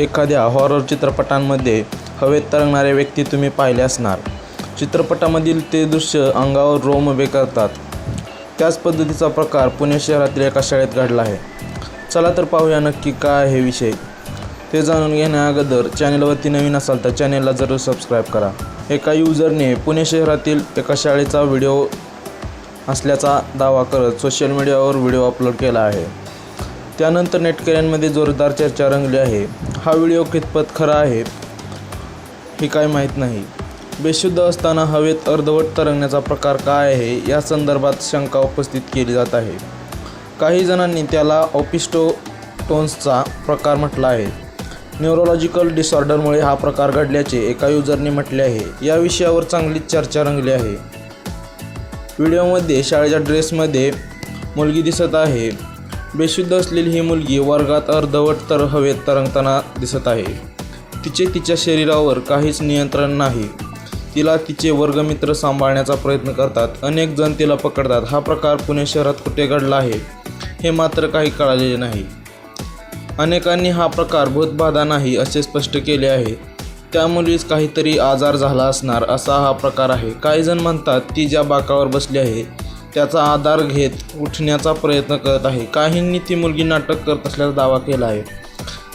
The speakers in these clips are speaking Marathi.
एखाद्या हॉरर चित्रपटांमध्ये हवेत तरंगणारे व्यक्ती तुम्ही पाहिले असणार. चित्रपटामधील ते दृश्य अंगावर रोम उभे करतात त्याच पद्धतीचा प्रकार पुणे शहरातील एका शाळेत घडला आहे. चला तर पाहूया नक्की काय आहे विषय. ते जाणून घेण्याअगोदर चॅनलवरती नवीन असाल तर चॅनलला जरूर सबस्क्राईब करा. एका युजरने पुणे शहरातील एका शाळेचा व्हिडिओ असल्याचा दावा करत सोशल मीडियावर व्हिडिओ अपलोड केला आहे. त्यानंतर नेटकऱ्यांमध्ये जोरदार चर्चा रंगली आहे. हा व्हिडिओ कितपत खरा आहे हे काय माहीत नाही. बेशुद्ध असताना हवेत अर्धवट तरंगण्याचा प्रकार काय आहे या संदर्भात शंका उपस्थित केली जात आहे. काही जणांनी त्याला ऑपिस्टोटोन्सचा प्रकार म्हटला आहे. न्यूरोलॉजिकल डिसऑर्डरमुळे हा प्रकार घडल्याचे एका युजरने म्हटले आहे. या विषयावर चांगलीच चर्चा रंगली आहे. व्हिडिओमध्ये शाळेच्या ड्रेसमध्ये मुलगी दिसत आहे. बेशुद्ध असलेली ही मुलगी वर्गात अर्धवट तर हवेत तरंगताना दिसत आहे. तिचे तिच्या शरीरावर काहीच नियंत्रण नाही. तिला तिचे वर्गमित्र सांभाळण्याचा प्रयत्न करतात. अनेक जण तिला पकडतात. हा प्रकार पुणे शहरात कुठे घडला आहे हे मात्र काही कळालेले नाही. अनेकांनी हा प्रकार भूतबाधा नाही असे स्पष्ट केले आहे. त्यामुळेच काहीतरी आजार झाला असणार असा हा प्रकार आहे. काही जण म्हणतात ती ज्या बाकावर बसली आहे त्याचा आधार घेत उठण्याचा प्रयत्न करत आहे. काहींनी ती मुलगी नाटक करत असल्याचा दावा केला आहे.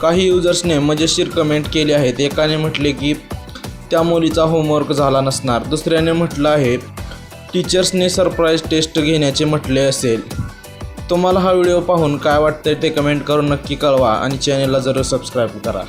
काही युजर्सने मजेशीर कमेंट केले आहेत. एकाने म्हटले की त्या मुलीचा होमवर्क झाला नसणार. दुसऱ्याने म्हटलं आहे टीचर्सने सरप्राईज टेस्ट घेण्याचे म्हटले असेल. तुम्हाला हा व्हिडिओ पाहून काय वाटतंय ते कमेंट करून नक्की कळवा आणि चॅनलला जरूर सबस्क्राईब करा.